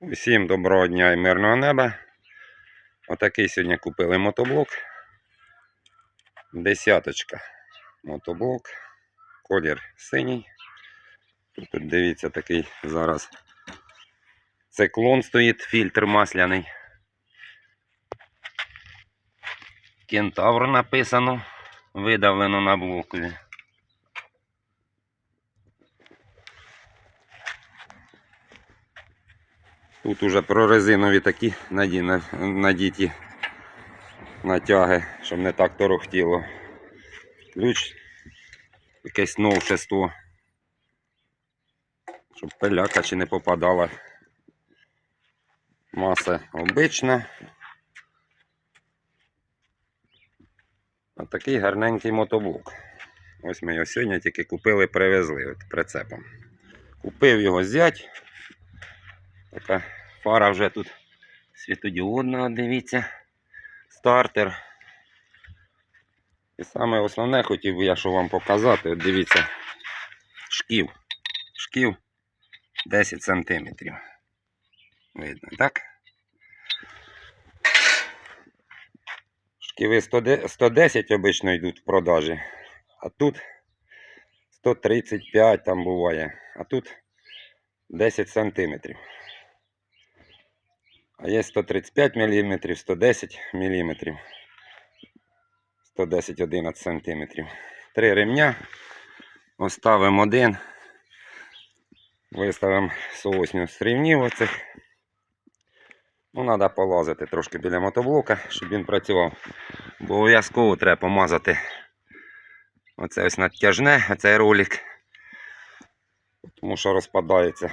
Усім доброго дня і мирного неба. Отакий сьогодні купили мотоблок. Десяточка. Мотоблок. Колір синій. Тут, дивіться такий зараз циклон стоїть, фільтр масляний. Кентавр написано, видавлено на блокові. Тут уже прорезинові такі наді, на- надіті натяги, щоб не так торохтіло. Ключ якесь новшество. Щоб пиляка чи не попадала. Маса обична. Ось такий гарненький мотоблок. Ось ми його сьогодні тільки купили, привезли от прицепом. Купив його зять. Така фара вже тут світодіодна, дивіться. Стартер. І саме основне хотів би я що вам показати. От дивіться. Шків. Шків 10 сантиметрів. Видно, так? Шківи 110 110 обично йдуть в продажі. А тут 135 там буває. А тут 10 сантиметрів. А є 135 мм, 110 мм, 110-11 см. Три ремня. Оставимо один. Виставимо соосню з рівнів оцих. Ну, треба полазити трошки біля мотоблока, щоб він працював. Бо обов'язково треба помазати оце ось натяжне, оцей ролик. Тому що розпадається.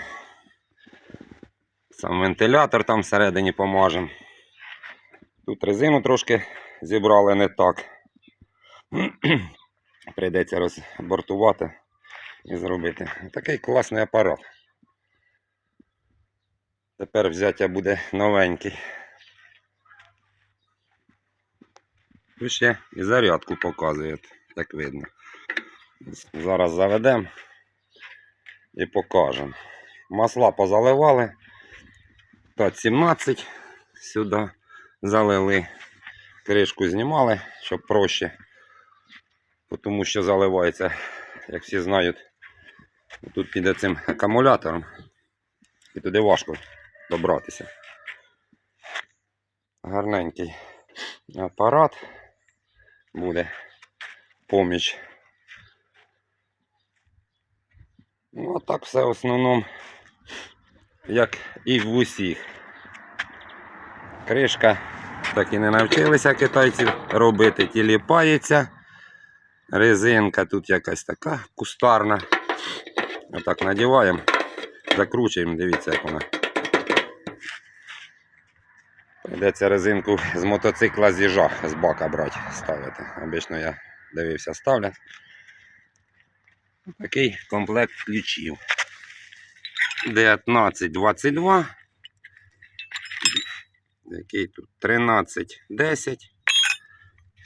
Сам вентилятор там всередині помажемо. Тут резину трошки зібрали не так. Прийдеться розбортувати і зробити. Такий класний апарат. Тепер взяття буде новенький. Тут ще і зарядку показує, як видно. Зараз заведемо і покажемо. Масла позаливали. 5-17 сюди залили. Кришку знімали, щоб проще. Тому що заливається, як всі знають, тут піде цим акумулятором. І туди важко добратися. Гарненький апарат буде поміч. Ну, а так все в основному, як і в усіх. Кришка так і не навчилися китайці робити, тіліпається. Резинка тут якась така кустарна. Отак надіваємо, закручуємо, дивіться, як вона. Прийдеться резинку з мотоцикла з з бака брати, ставити. Обично я дивився, ставлять. Такий комплект ключів. 1922. Який тут 1310.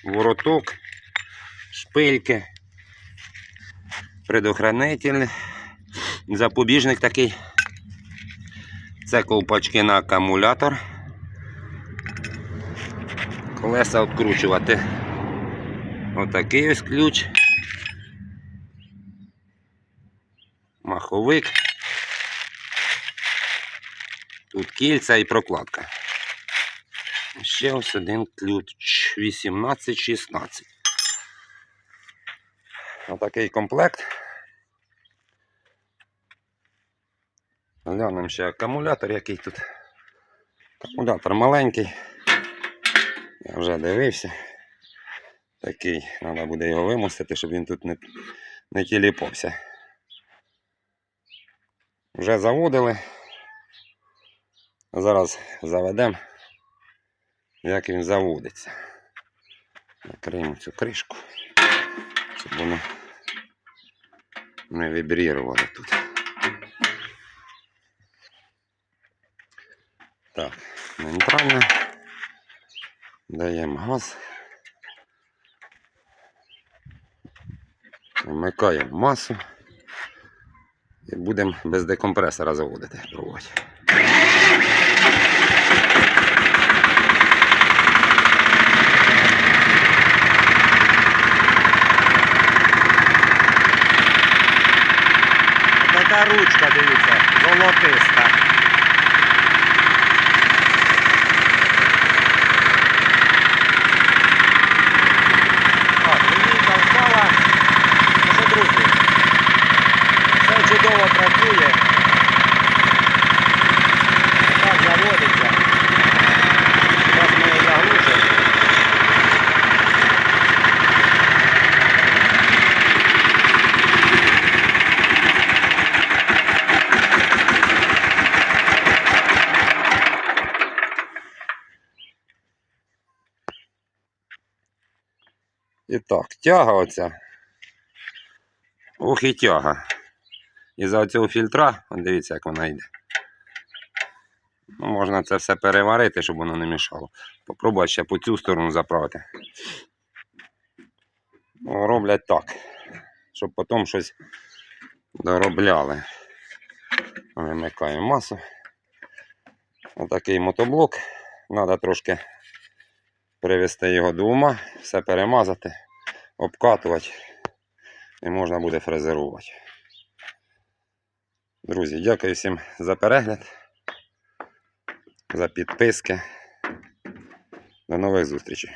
Вороток, шпильки, предохранитель, запобіжник такий. Це ковпачки на акумулятор. Колеса відкручувати. Отакий ось ключ. Маховик. Тут кільця і прокладка. Ще ось один ключ 18-16. Отакий комплект. Глянемо ще акумулятор, який тут. Акумулятор маленький. Я вже дивився. Такий, треба буде його вимостити, щоб він тут не, не тіліпався. Вже заводили. Зараз заведемо, як він заводиться. Накриємо цю кришку, щоб воно не вібрірувало тут. Так, нейтрально. Даємо газ. Вмикаємо масу. І будемо без декомпресора заводити. Пробувати. Ручка, дивіться, золотиста. Так, лінійка впала. Ну що, друзі, все чудово працює. Так заводиться. Зараз ми її заглушимо. І так, тяга оця. Ох і тяга. І за цього фільтра, от дивіться, як вона йде. Ну, можна це все переварити, щоб воно не мішало. Попробуй ще по цю сторону заправити. Ну, роблять так, щоб потім щось доробляли. Вимикаємо масу. Отакий мотоблок. Треба трошки привести його до ума, все перемазати, обкатувати і можна буде фрезерувати. Друзі, дякую всім за перегляд, за підписки. До нових зустрічей.